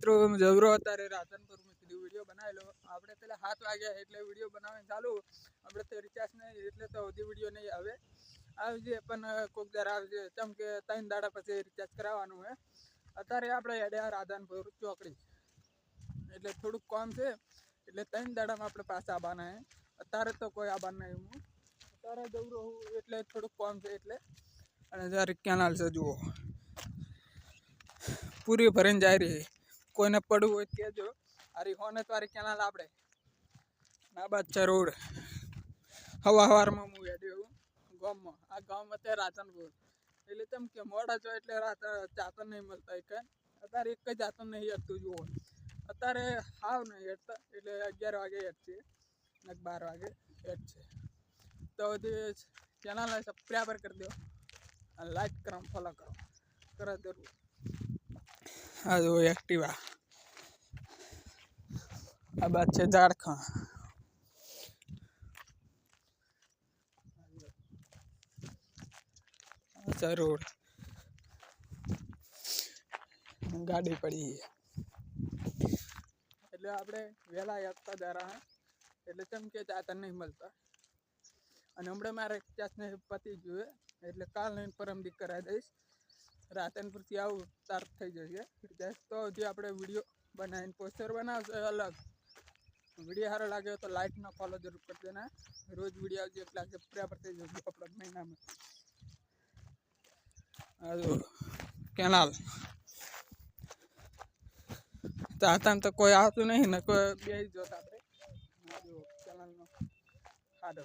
મિત્રો જબરો અત્યારે રાધનપુરમાં કીધું વીડિયો બનાવી લો આપણે પેલા સાત વાગ્યા એટલે વીડિયો બનાવીને ચાલુ. આપણે તો રિચાર્જ નહીં, એટલે તો હજી વીડિયો નહીં આવે. આવજે, પણ કોક દર આવજે. ચમકે ત્રણ દાડા પછી રિચાર્જ કરાવવાનું હે અત્યારે આપણે હેડ્યા રાધનપુર ચોકડી. એટલે થોડુંક કામ છે. એટલે ત્રણ દાડામાં આપણે પાછા આવવાના હે અત્યારે તો કોઈ આવવાના નહીં હું અત્યારે જવું રહું, એટલે થોડુંક કામ છે એટલે. અને જ્યારે કેનાલ છે, જુઓ. પૂરી ભરીને જાય રહી. કોઈને પડવું હોય તો કહેજો. અરે હોને તારી કેનાલ આપણે ના બાદ ચરોડ રોડ. હવા હવારમાં હું હેડ્યો ગામમાં. આ ગામ અત્યારે રાતનપુર. એટલે તેમ કે મોડા છો એટલે રાત ચાતન નહીં મળતા એક. અત્યારે એક જ આતન નહીં હેડતું જુઓ અત્યારે હાવ નહીં હેડતા. એટલે અગિયાર વાગે હેડશે ને બાર વાગે હેડશે તો હજી ચેનલને સબસ્ક્રાઈબર કરી દો. અને લાઈક કરો ફોલો કરો. કરો જરૂર. આ જો એક્ટિવા આ બાદ છે અચ્છા રોડ ગાડી પડી એટલે આપણે વહેલા આપતા જરા એટલે કેમ કે ચાતર નહીં મળતા. અને હમણાં મારે ચાસને પતી જોઈએ એટલે કાલ નહીં પરમ દી કરાવી દઈશ. રાતનપુરથી આવું તાર થઈ જશે. તો હજી આપણે વીડિયો બનાવીને પોસ્ટર બનાવશે અલગ. વીડિયો સારો લાગે તો લાઇકનો ફોલો જરૂર કરી દેના રોજ વીડિયો આવશે એટલે સબસ્ક્રાઈબર થઈ જશે આપણા મહિનામાં. આ જો કેનાલ તો આતામ તો કોઈ આવતું નહીં ને, કોઈ બે જોતા આપણે. આ જો કેનાલનો ખાડો